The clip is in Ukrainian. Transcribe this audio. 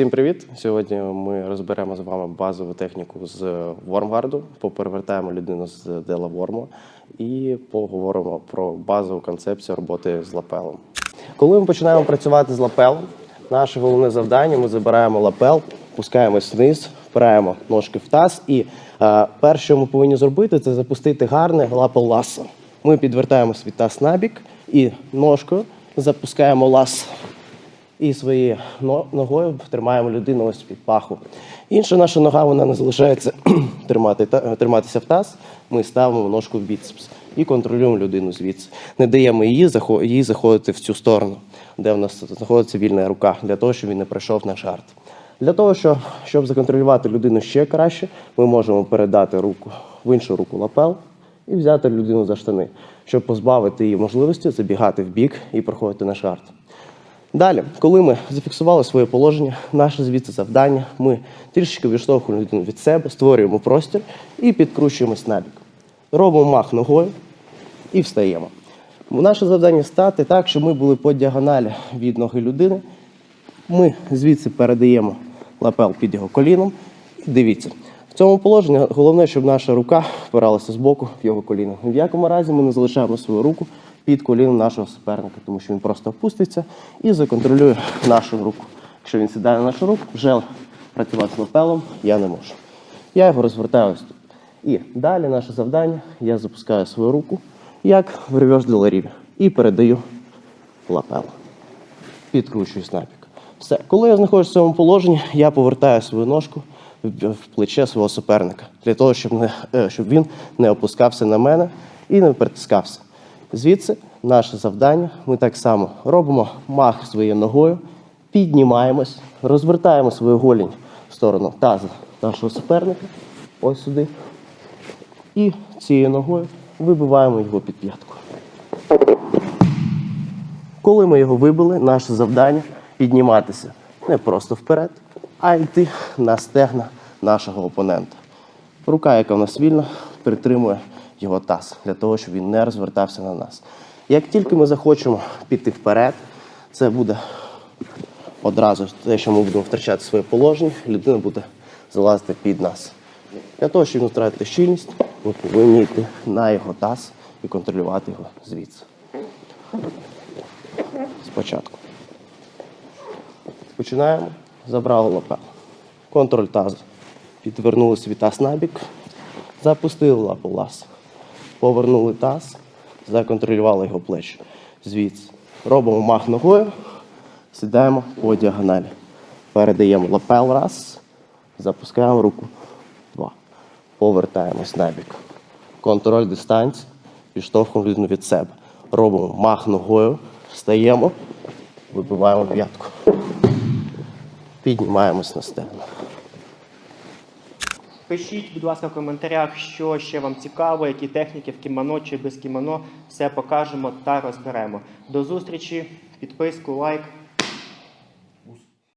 Всім привіт! Сьогодні ми розберемо з вами базову техніку з вормгарду, поперевертаємо людину з дела ворму і поговоримо про базову концепцію роботи з лапелом. Коли ми починаємо працювати з лапелом, наше головне завдання ми забираємо лапел, пускаємось вниз, впираємо ножки в таз. І е, перше, що ми повинні зробити, це запустити гарне лапел ласо. Ми підвертаємо свій таз набік і ножкою запускаємо лас і своєю ногою тримаємо людину ось під паху. Інша наша нога вона не залишається тримати, та- триматися в таз. Ми ставимо ножку в біцепс і контролюємо людину звідси. Не даємо її, їй заходити в цю сторону, де в нас знаходиться вільна рука, для того, щоб він не пройшов наш арт. Для того, щоб, щоб законтролювати людину ще краще, ми можемо передати руку в іншу руку лапел і взяти людину за штани, щоб позбавити її можливості забігати в бік і проходити наш арт. Далі, коли ми зафіксували своє положення, наше звідси завдання, ми трішечки відштовхуємо людину від себе, створюємо простір і підкручуємось набік. Робимо мах ногою і встаємо. Наше завдання стати так, щоб ми були по діагоналі від ноги людини. Ми звідси передаємо лапел під його коліном. І дивіться, в цьому положенні головне, щоб наша рука впиралася з боку в його коліно. В якому разі ми не залишаємо свою руку під коліном нашого суперника, тому що він просто опуститься і законтролює нашу руку. Якщо він сідає на нашу руку, вже працювати з лапелом я не можу. Я його розвертаю ось тут. І далі наше завдання я запускаю свою руку як в реверс деларіві і передаю лапел підкручую снапік. Все. Коли я знаходжусь в цьому положенні, я повертаю свою ножку в в плече свого суперника, для того, щоб, не, е, щоб він не опускався на мене і не притискався. Звідси наше завдання. Ми так само робимо мах своєю ногою, піднімаємось, розвертаємо свою голінь в сторону таза нашого суперника, ось сюди. І цією ногою вибиваємо його під п'ятку. Коли ми його вибили, наше завдання підніматися не просто вперед, а йти на стегна нашого опонента. Рука, яка в нас вільна, притримує його таз для того, щоб він не розвертався на нас. Як тільки ми захочемо піти вперед, це буде одразу те, що ми будемо втрачати своє положення, людина буде залазити під нас. Для того, щоб не втратити щільність, ми повинні йти на його таз і контролювати його звідси спочатку. Починаємо. Забрали лапел. Контроль тазу. Підвернули свій таз набік. Запустили лапу лаз. Повернули таз, законтролювали його плечі. Звідси. Робимо мах ногою, сідаємо по діагоналі. Передаємо лапел раз, запускаємо руку. Два. Повертаємось набік. Контроль дистанції. Підштовхуємо людину від себе. Робимо мах ногою, встаємо, вибиваємо п'ятку. Піднімаємось на стегна. Пишіть, будь ласка, в коментарях, що ще вам цікаво, які техніки в кімоно чи без кімоно. Все покажемо та розберемо. До зустрічі, підписку, лайк.